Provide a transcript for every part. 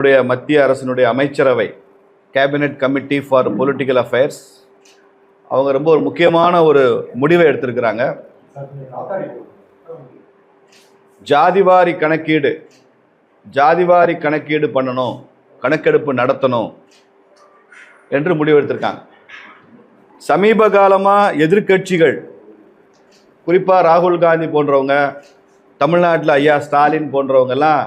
நம்முடைய மத்திய அரசினுடைய அமைச்சரவை cabinet committee for political affairs அவங்க ரொம்ப ஒரு முக்கியமான ஒரு முடிவை எடுத்திருக்கிறாங்க. ஜாதிவாரி கணக்கீடு ஜாதிவாரி கணக்கீடு பண்ணணும் கணக்கெடுப்பு நடத்தணும் என்று முடிவு எடுத்திருக்காங்க. சமீப காலமாக எதிர்க்கட்சிகள் குறிப்பாக ராகுல் காந்தி போன்றவங்க தமிழ்நாட்டில் ஐயா ஸ்டாலின் போன்றவங்கெல்லாம்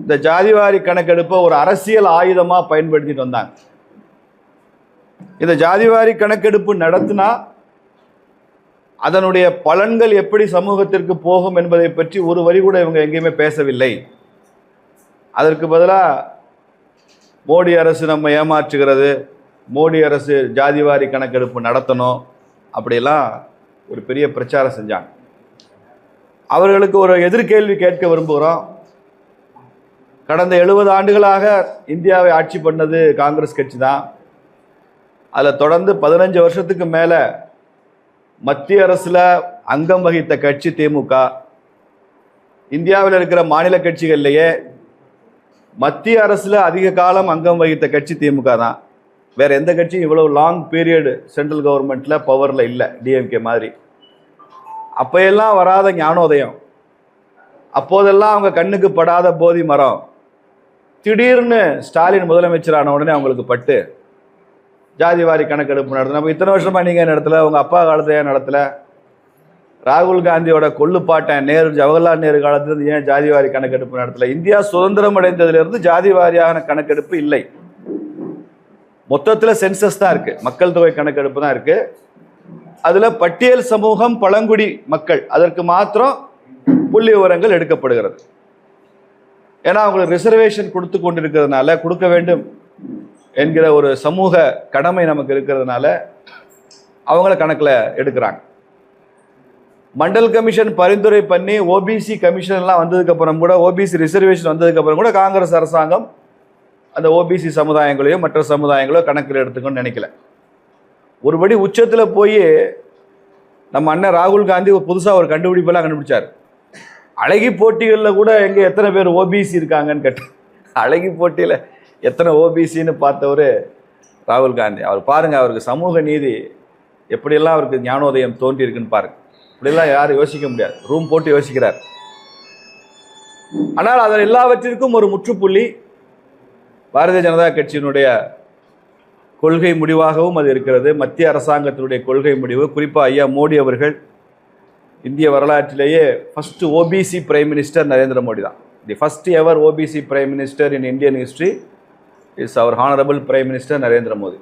இந்த ஜாதிவாரி கணக்கெடுப்பை ஒரு அரசியல் ஆயுதமாக பயன்படுத்திட்டு வந்தாங்க. இந்த ஜாதிவாரி கணக்கெடுப்பு நடத்தினா அதனுடைய பலன்கள் எப்படி சமூகத்திற்கு போகும் என்பதை பற்றி ஒரு வரி கூட இவங்க எங்கேயுமே பேசவில்லை. அதற்கு பதிலாக மோடி அரசு நம்ம ஏமாற்றுகிறது மோடி அரசு ஜாதிவாரி கணக்கெடுப்பு நடத்தணும் அப்படிலாம் ஒரு பெரிய பிரச்சாரம் செஞ்சாங்க. அவர்களுக்கு ஒரு எதிர்கேள்வி கேட்க விரும்புகிறோம். கடந்த எழுபது ஆண்டுகளாக இந்தியாவை ஆட்சி பண்ணது காங்கிரஸ் கட்சி தான் அதில் தொடர்ந்து பதினஞ்சு வருஷத்துக்கு மேலே மத்திய அரசில் அங்கம் வகித்த கட்சி திமுக. இந்தியாவில் இருக்கிற மாநில கட்சிகள்லேயே மத்திய அரசில் அதிக காலம் அங்கம் வகித்த கட்சி திமுக தான் வேறு எந்த கட்சியும் இவ்வளோ லாங் பீரியடு சென்ட்ரல் கவர்மெண்ட்டில் பவரில் இல்லை டிஎம்கே மாதிரி. அப்பையெல்லாம் வராத ஞானோதயம். அப்போதெல்லாம் அவங்க கண்ணுக்கு படாத போதி மரம். திடீர்னு ஸ்டாலின் முதலமைச்சரான உடனே அவங்களுக்கு பட்டு. ஜாதிவாரி கணக்கெடுப்பு நடத்தணும் அப்போ இத்தனை வருஷமாக நீங்கள் நடத்தல? உங்கள் அப்பா காலத்தில் ஏன் நடத்தலை? ராகுல் காந்தியோட கொள்ளுப்பாட்டன் நேரு ஜவஹர்லால் நேரு காலத்துல ஏன் ஜாதிவாரி கணக்கெடுப்பு நடத்தல? இந்தியா சுதந்திரம் அடைந்ததிலிருந்து ஜாதி வாரியான கணக்கெடுப்பு இல்லை. மொத்தத்தில் சென்சஸ் தான் இருக்கு. மக்கள் தொகை கணக்கெடுப்பு தான் இருக்கு. அதுல பட்டியல் சமூகம் பழங்குடி மக்கள். அதற்கு மாத்திரம் புள்ளி விவரங்கள் எடுக்கப்படுகிறது. ஏன்னா அவங்களுக்கு ரிசர்வேஷன் கொடுத்து கொண்டிருக்கிறதுனால கொடுக்க வேண்டும் என்கிற ஒரு சமூக கடமை நமக்கு இருக்கிறதுனால அவங்கள கணக்கில் எடுக்கிறாங்க. மண்டல் கமிஷன் பரிந்துரை பண்ணி ஓபிசி கமிஷன்லாம் வந்ததுக்கப்புறம் கூட ஓபிசி ரிசர்வேஷன் வந்ததுக்கப்புறம் கூட காங்கிரஸ் அரசாங்கம் அந்த ஓபிசி சமுதாயங்களையோ மற்ற சமுதாயங்களோ கணக்கில் எடுத்துக்கணும்னு நினைக்கல. ஒருபடி உச்சத்தில் போய் நம்ம அண்ணன் ராகுல் காந்தி புதுசாக ஒரு கண்டுபிடிப்பெல்லாம் கண்டுபிடிச்சார். அழகி போட்டிகளில் கூட எங்கே எத்தனை பேர் ஓபிசி இருக்காங்கன்னு கேட்டேன் அழகி போட்டியில் எத்தனை ஓபிசின்னு பார்த்தவர் ராகுல் காந்தி. அவர் பாருங்கள் அவருக்கு சமூக நீதி எப்படியெல்லாம் அவருக்கு ஞானோதயம் தோன்றி இருக்குன்னு பாருங்க யாரும் யோசிக்க முடியாது. ரூம் போட்டு யோசிக்கிறார். ஆனால் அதில் எல்லாவற்றிற்கும் ஒரு முற்றுப்புள்ளி பாரதிய ஜனதா கட்சியினுடைய கொள்கை முடிவாகவும் அது இருக்கிறது. மத்திய அரசாங்கத்தினுடைய கொள்கை முடிவு. குறிப்பாக ஐயா மோடி அவர்கள் இந்திய வரலாற்றிலேயே first OBC prime minister Narendra Modi தான். The first ever OBC prime minister in Indian history is our honourable prime minister Narendra Modi.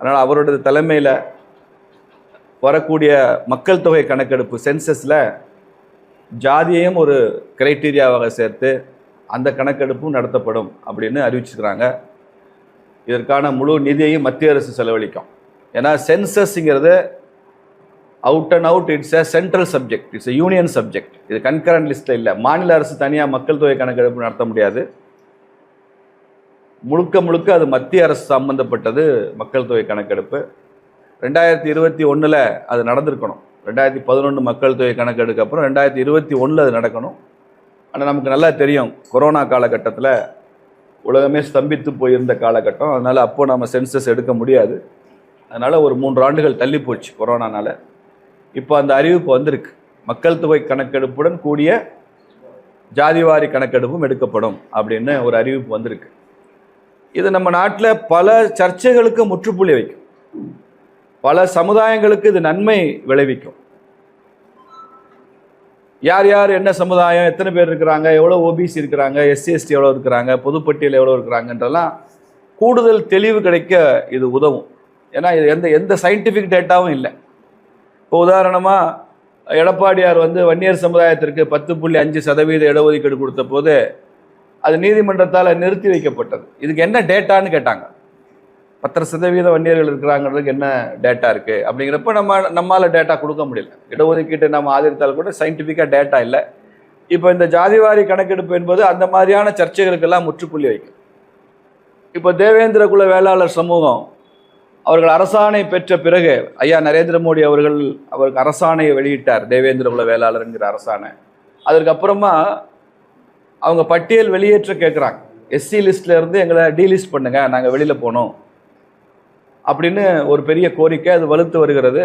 அதனால் அவரோட தலைமையில் வரக்கூடிய மக்கள் தொகை கணக்கெடுப்பு சென்சஸில் ஜாதியையும் ஒரு கிரைட்டீரியாவாக சேர்த்து அந்த கணக்கெடுப்பும் நடத்தப்படும் அப்படின்னு அறிவிச்சிருக்கிறாங்க. இதற்கான முழு நிதியையும் மத்திய அரசு செலவழிக்கும். ஏன்னா சென்சஸ்ங்கிறது out and out it's a central subject it's a union subject இது கன்கரண்ட் லிஸ்ட்டில் இல்லை. மாநில அரசு தனியாக மக்கள் தொகை கணக்கெடுப்பு நடத்த முடியாது. முழுக்க முழுக்க அது மத்திய அரசு சம்பந்தப்பட்டது மக்கள் தொகை கணக்கெடுப்பு. ரெண்டாயிரத்தி இருபத்தி ஒன்றில் அது நடந்திருக்கணும். ரெண்டாயிரத்தி பதினொன்று மக்கள் தொகை கணக்கெடுக்க அப்புறம் ரெண்டாயிரத்தி இருபத்தி ஒன்றில் அது நடக்கணும். ஆனால் நமக்கு நல்லா தெரியும் கொரோனா காலகட்டத்தில் உலகமே ஸ்தம்பித்து போயிருந்த காலகட்டம். அதனால் அப்போது நம்ம சென்சஸ் எடுக்க முடியாது. அதனால் ஒரு மூன்று ஆண்டுகள் தள்ளி போச்சு கொரோனானால. இப்போ அந்த அறிவிப்பு வந்திருக்கு. மக்கள் தொகை கணக்கெடுப்புடன் கூடிய ஜாதிவாரி கணக்கெடுப்பும் எடுக்கப்படும் அப்படின்னு ஒரு அறிவிப்பு வந்திருக்கு. இது நம்ம நாட்டில் பல சர்ச்சைகளுக்கு முற்றுப்புள்ளி வைக்கும். பல சமுதாயங்களுக்கு இது நன்மை விளைவிக்கும். யார் யார் என்ன சமுதாயம் எத்தனை பேர் இருக்கிறாங்க எவ்வளோ ஓபிசி இருக்கிறாங்க எஸ்சிஎஸ்டி எவ்வளோ இருக்கிறாங்க பொதுப்பட்டியல் எவ்வளோ இருக்கிறாங்கன்றலாம் கூடுதல் தெளிவு கிடைக்க இது உதவும். ஏன்னா இது எந்த எந்த சயின்டிஃபிக் டேட்டாவும் இல்லை. இப்போ உதாரணமாக எடப்பாடியார் வந்து வன்னியர் சமுதாயத்திற்கு பத்து புள்ளி அஞ்சு சதவீத இடஒதுக்கீடு கொடுத்த போது அது நீதிமன்றத்தால் நிறுத்தி வைக்கப்பட்டது. இதுக்கு என்ன டேட்டான்னு கேட்டாங்க. பத்தரை சதவீத வன்னியர்கள் இருக்கிறாங்கிறதுக்கு என்ன டேட்டா இருக்குது அப்படிங்கிறப்ப நம்ம நம்மளால் டேட்டா கொடுக்க முடியல. இடஒதுக்கீட்டை நம்ம ஆதரித்தால் கூட சயின்டிஃபிக்காக டேட்டா இல்லை. இப்போ இந்த ஜாதிவாரி கணக்கெடுப்பு என்பது அந்த மாதிரியான சர்ச்சைகளுக்கெல்லாம் முற்றுப்புள்ளி வைக்கும். இப்போ தேவேந்திர குல வேளாளர் சமூகம் அவர்கள் அரசாணை பெற்ற பிறகு ஐயா நரேந்திர மோடி அவர்கள் அவருக்கு அரசாணையை வெளியிட்டார் தேவேந்திர குல வேளாளர்ங்கிற அரசாணை. அதற்கப்புறமா அவங்க பட்டியல் வெளியேற்ற கேட்குறாங்க எஸ்சி லிஸ்ட்லேருந்து எங்களை டீலிஸ்ட் பண்ணுங்க நாங்கள் வெளியில் போனோம். அப்படின்னு ஒரு பெரிய கோரிக்கை அது வலுத்து வருகிறது.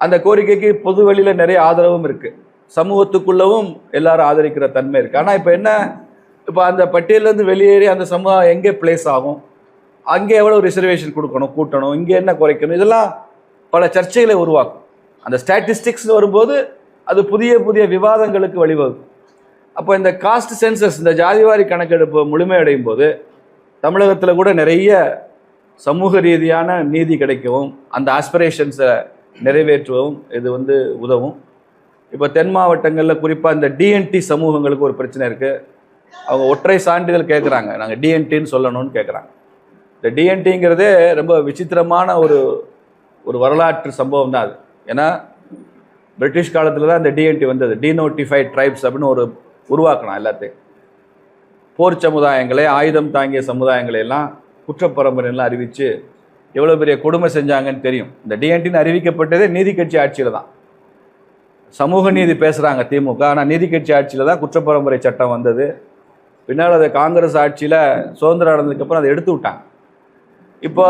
அந்த கோரிக்கைக்கு பொது வெளியில் நிறைய ஆதரவும் இருக்குது சமூகத்துக்குள்ளவும் எல்லாரும் ஆதரிக்கிற தன்மை இருக்குது ஆனால் இப்போ என்ன? இப்போ அந்த பட்டியலேருந்து வெளியேறி அந்த சமூகம் எங்கே பிளேஸ் ஆகும்? அங்கே எவ்வளோ ரிசர்வேஷன் கொடுக்கணும் கூட்டணும் இங்கே என்ன குறைக்கணும் இதெல்லாம் பல சர்ச்சைகளை உருவாக்கும். அந்த ஸ்டாட்டிஸ்டிக்ஸ்னு வரும்போது அது புதிய புதிய விவாதங்களுக்கு வழிவகுக்கும். அப்போ இந்த காஸ்ட் சென்சஸ் இந்த ஜாதிவாரி கணக்கெடுப்பு முழுமையடையும் போது தமிழகத்தில் கூட நிறைய சமூக ரீதியான நீதி கிடைக்கவும் அந்த ஆஸ்பிரேஷன்ஸை நிறைவேற்றவும் இது வந்து உதவும். இப்போ தென் மாவட்டங்களில் குறிப்பாக இந்த டிஎன்டி சமூகங்களுக்கு ஒரு பிரச்சனை இருக்குது அவங்க ஒற்றை சான்றிதழ் கேட்குறாங்க நாங்கள் டிஎன்டின்னு சொல்லணும்னு கேட்குறாங்க இந்த டிஎன்டிங்கிறதே ரொம்ப விசித்திரமான ஒரு ஒரு வரலாற்று சம்பவம் தான் அது. ஏன்னா பிரிட்டிஷ் காலத்தில் தான் இந்த டிஎன்டி வந்தது. டீநோட்டிஃபைட் ட்ரைப்ஸ் அப்படின்னு ஒரு உருவாக்கணும் எல்லாத்தையும். போர் சமுதாயங்களை ஆயுதம் தாங்கிய சமுதாயங்களை எல்லாம் குற்றப்பரம்பரையெல்லாம் அறிவித்து எவ்வளோ பெரிய கொடுமை செஞ்சாங்கன்னு தெரியும். இந்த டிஎன்டின்னு அறிவிக்கப்பட்டதே நீதி கட்சி ஆட்சியில் தான் சமூக நீதி பேசுகிறாங்க திமுக ஆனால் நீதி கட்சி ஆட்சியில் தான் குற்றப்பரம்பரை சட்டம் வந்தது. பின்னால் அதை காங்கிரஸ் ஆட்சியில் சுதந்திரம் அடைந்ததுக்கப்புறம் அதை எடுத்து விட்டாங்க. இப்போ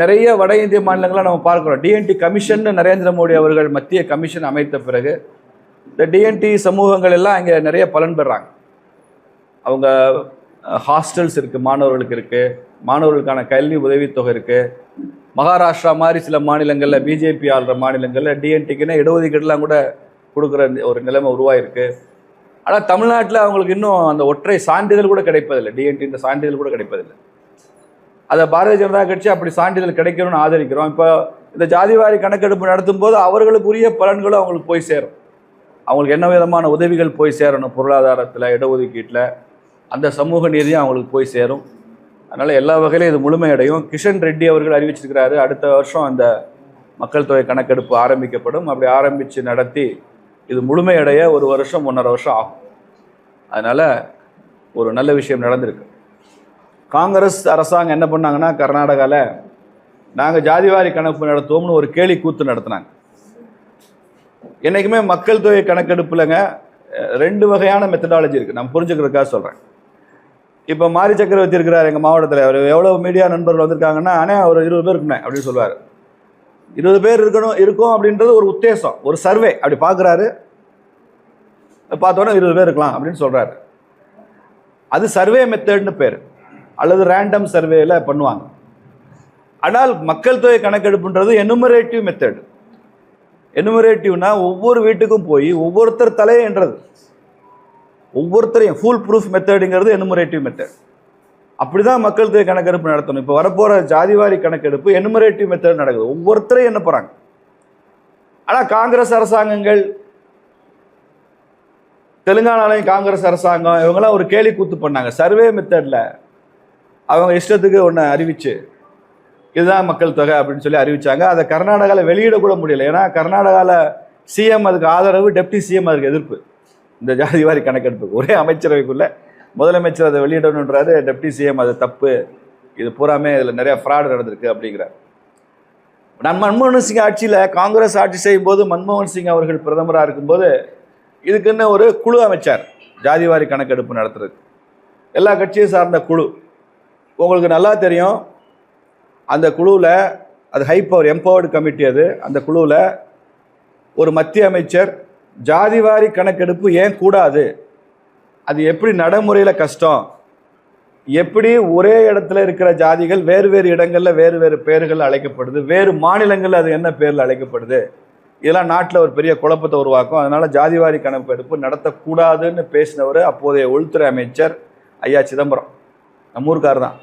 நிறைய வட இந்திய மாநிலங்களை நம்ம பார்க்குறோம். டிஎன்டி கமிஷன் நரேந்திர மோடி அவர்கள் மத்திய கமிஷன் அமைத்த பிறகு இந்த டிஎன்டி சமூகங்கள் எல்லாம் இங்கே நிறைய பலன் பெறாங்க. அவங்க ஹாஸ்டல்ஸ் இருக்குது மாணவர்களுக்கு இருக்குது மாணவர்களுக்கான கல்வி உதவித்தொகை இருக்குது மகாராஷ்டிரா மாதிரி சில மாநிலங்களில் பிஜேபி ஆள்ற மாநிலங்களில் டிஎன்டிக்குன்னு இடஒதுக்கீடுலாம் கூட கொடுக்குற ஒரு நிலைமை உருவாயிருக்கு. ஆனால் தமிழ்நாட்டில் அவங்களுக்கு இன்னும் அந்த ஒற்றை சான்றிதழ் கூட கிடைப்பதில்லை. டிஎன்டி இந்த சான்றிதழ் கூட கிடைப்பதில்லை. அதை பாரதிய ஜனதா கட்சி அப்படி சான்றிதழ் கிடைக்கணும்னு ஆதரிக்கிறோம். இப்போ இந்த ஜாதிவாரி கணக்கெடுப்பு நடத்தும் போது அவர்களுக்குரிய பலன்களும் அவங்களுக்கு போய் சேரும். அவங்களுக்கு என்ன விதமான உதவிகள் போய் சேரணும்? பொருளாதாரத்தில் இடஒதுக்கீட்டில் அந்த சமூக நீதியும் அவங்களுக்கு போய் சேரும். அதனால் எல்லா வகையிலும் இது முழுமையடையும். கிஷன் ரெட்டி அவர்கள் அறிவிச்சிருக்கிறாரு அடுத்த வருஷம் அந்த மக்கள் தொகை கணக்கெடுப்பு ஆரம்பிக்கப்படும். அப்படி ஆரம்பித்து நடத்தி இது முழுமையடைய ஒரு வருஷம் ஒன்றரை வருஷம் ஆகும். அதனால் ஒரு நல்ல விஷயம் நடந்திருக்கு. காங்கிரஸ் அரசாங்கம் என்ன பண்ணாங்கன்னா கர்நாடகாவில் நாங்கள் ஜாதிவாரி கணக்கு நடத்துவோம்னு ஒரு கேலி கூத்து நடத்தினாங்க. என்றைக்குமே மக்கள் தொகை கணக்கெடுப்புலங்க ரெண்டு வகையான மெத்தடாலஜி இருக்குது நான் புரிஞ்சுக்கிறதுக்காக சொல்கிறேன் இப்போ மாரி சக்கரவர்த்தி இருக்கிறார் எங்கள் மாவட்டத்தில். அவர் எவ்வளோ மீடியா நண்பர்கள் வந்திருக்காங்கன்னா அண்ணே ஒரு இருபது பேர் இருக்கணும் அப்படின்னு சொல்லுவார். இருபது பேர் இருக்கணும் இருக்கும் அப்படின்றது ஒரு உத்தேசம் ஒரு சர்வே. அப்படி பார்க்குறாரு பார்த்தோன்னே இருபது பேர் இருக்கலாம் அப்படின்னு சொல்கிறாரு அது சர்வே மெத்தட்னு பேர். அல்லது ரேண்டம் சர்வேல பண்ணுவாங்க. ஆனால் மக்கள் தொகை கணக்கெடுப்புன்றது எனுமரேட்டிவ் மெத்தட் எனுமரேட்டிவ்னா ஒவ்வொரு வீட்டுக்கும் போய் ஒவ்வொருத்தர் தலையன்றது ஒவ்வொருத்தரையும் ஃபுல் ப்ரூஃப் மெத்தடுங்கிறது எனுமரேட்டிவ் மெத்தட் அப்படிதான் மக்கள் தொகை கணக்கெடுப்பு நடத்தணும். இப்போ வரப்போகிற ஜாதிவாரி கணக்கெடுப்பு எனுமரேட்டிவ் மெத்தட் நடக்குது. ஒவ்வொருத்தரையும் என்ன போகிறாங்க ஆனால் காங்கிரஸ் அரசாங்கங்கள் தெலுங்கானாலையும் காங்கிரஸ் அரசாங்கம் இவங்கெல்லாம் ஒரு கேலி கூத்து பண்ணாங்க. சர்வே மெத்தடில் அவங்க இஷ்டத்துக்கு ஒன்று அறிவிச்சு இதுதான் மக்கள் தொகை அப்படின்னு சொல்லி அறிவிச்சாங்க. அதை கர்நாடகாவில் வெளியிடக்கூட முடியல. ஏன்னா கர்நாடகாவில் சிஎம் அதுக்கு ஆதரவு டெப்டி சிஎம் அதுக்கு எதிர்ப்பு. இந்த ஜாதிவாரி கணக்கெடுப்பு. ஒரே அமைச்சரவைக்குள்ளே முதலமைச்சர் அதை வெளியிடணுன்றாரு டெப்டி சிஎம் அது தப்பு. இது பூராமே இதில் நிறைய ஃப்ராடு நடந்திருக்கு அப்படிங்கிறார். நான் மன்மோகன் சிங் ஆட்சியில் காங்கிரஸ் ஆட்சி செய்யும் போது மன்மோகன் சிங் அவர்கள் பிரதமராக இருக்கும்போது இதுக்குன்னு ஒரு குழு அமைச்சார். ஜாதிவாரி கணக்கெடுப்பு நடத்துறது எல்லா கட்சியும் சார்ந்த குழு. உங்களுக்கு நல்லா தெரியும் அந்த குழுவில் அது ஹை பவர் எம்பவர்டு கமிட்டி அது அந்த குழுவில் ஒரு மத்திய அமைச்சர் ஜாதிவாரி கணக்கெடுப்பு ஏன் கூடாது? அது எப்படி நடைமுறையில் கஷ்டம்? எப்படி ஒரே இடத்துல இருக்கிற ஜாதிகள் வேறு வேறு இடங்களில் வேறு வேறு பேர்கள் அழைக்கப்படுது வேறு மாநிலங்களில் அது என்ன பேரில் அழைக்கப்படுது? இதெல்லாம் நாட்டில் ஒரு பெரிய குழப்பத்தை உருவாக்கும். அதனால் ஜாதிவாரி கணக்கெடுப்பு நடத்தக்கூடாதுன்னு பேசினவர் அப்போதைய உள்துறை அமைச்சர் ஐயா சிதம்பரம். நம்ம ஊருக்கார் தான்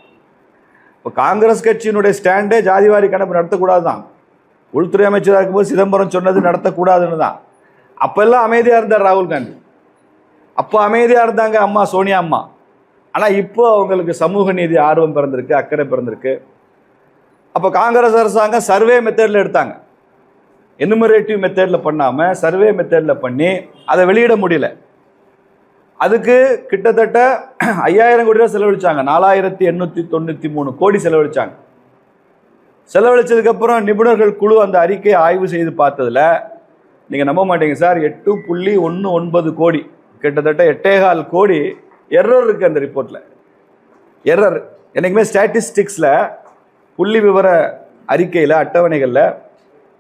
இப்போ காங்கிரஸ் கட்சியினுடைய ஸ்டாண்டே ஜாதிவாரி கணக்கு நடத்தக்கூடாது தான் உள்துறை அமைச்சராக இருக்கும்போது சிதம்பரம் சொன்னது நடத்தக்கூடாதுன்னு தான். அப்போல்லாம் அமைதியாக இருந்தார் ராகுல் காந்தி. அப்போ அமைதியாக இருந்தாங்க அம்மா சோனியா அம்மா. ஆனால் இப்போ அவங்களுக்கு சமூக நீதி ஆர்வம் பிறந்திருக்கு அக்கறை பிறந்திருக்கு. அப்போ காங்கிரஸ் அரசாங்கம் சர்வே மெத்தடில் எடுத்தாங்க. எனுமரேட்டிவ் மெத்தடில் பண்ணாமல் சர்வே மெத்தடில் பண்ணி அதை வெளியிட முடியல. அதுக்கு கிட்டத்தட்ட ஐயாயிரம் கோடி ரூபா செலவழிச்சாங்க. நாலாயிரத்தி எண்ணூற்றி தொண்ணூற்றி மூணு கோடி செலவழிச்சாங்க. செலவழிச்சதுக்கப்புறம் நிபுணர்கள் குழு அந்த அறிக்கையை ஆய்வு செய்து பார்த்ததுல நீங்கள் நம்ப மாட்டீங்க சார் எட்டு புள்ளி ஒன்று ஒன்பது கோடி கிட்டத்தட்ட எட்டேகால் கோடி எரர் இருக்குது அந்த ரிப்போர்ட்டில் எரர் என்னைக்குமே ஸ்டாட்டிஸ்டிக்ஸில் புள்ளி விவர அறிக்கையில் அட்டவணைகளில்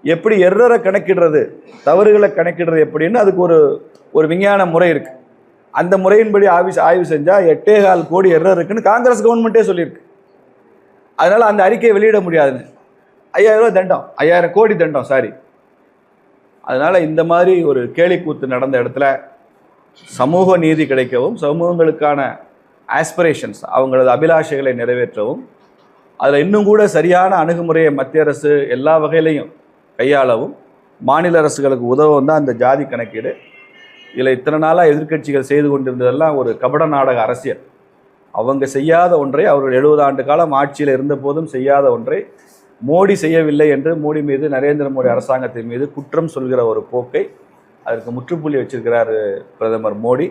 எப்படி எரரை கணக்கிடுறது தவறுகளை கணக்கிடுறது எப்படின்னு அதுக்கு ஒரு ஒரு விஞ்ஞான முறை இருக்குது அந்த முறையின்படி ஆய்வு ஆய்வு செஞ்சால் எட்டே கால் கோடி எரர் இருக்குன்னு காங்கிரஸ் கவர்மெண்ட்டே சொல்லியிருக்கு. அதனால் அந்த அறிக்கையை வெளியிட முடியாதுன்னு. ஐயாயிரம் ரூபாய் தண்டம். ஐயாயிரம் கோடி தண்டம் சாரி அதனால் இந்த மாதிரி ஒரு கேலிக்கூத்து நடந்த இடத்துல சமூக நீதி கிடைக்கவும் சமூகங்களுக்கான ஆஸ்பிரேஷன்ஸ் அவங்களது அபிலாஷைகளை நிறைவேற்றவும் அதில் இன்னும் கூட சரியான அணுகுமுறையை மத்திய அரசு எல்லா வகையிலையும் கையாளவும் மாநில அரசுகளுக்கு உதவும் தான் அந்த ஜாதி கணக்கீடு. இதில் இத்தனை நாளாக எதிர்க்கட்சிகள் செய்து கொண்டிருந்ததெல்லாம் ஒரு கபட நாடக அரசியல். அவங்க செய்யாத ஒன்றை அவர்கள் எழுபது ஆண்டு காலம் ஆட்சியில் இருந்த போதும் செய்யாத ஒன்றை மோடி செய்யவில்லை என்று மோடி மீது நரேந்திர மோடி அரசாங்கத்தின் மீது குற்றம் சொல்கிற ஒரு போக்கை அதற்கு முற்றுப்புள்ளி வச்சிருக்கிறார் பிரதமர் மோடி.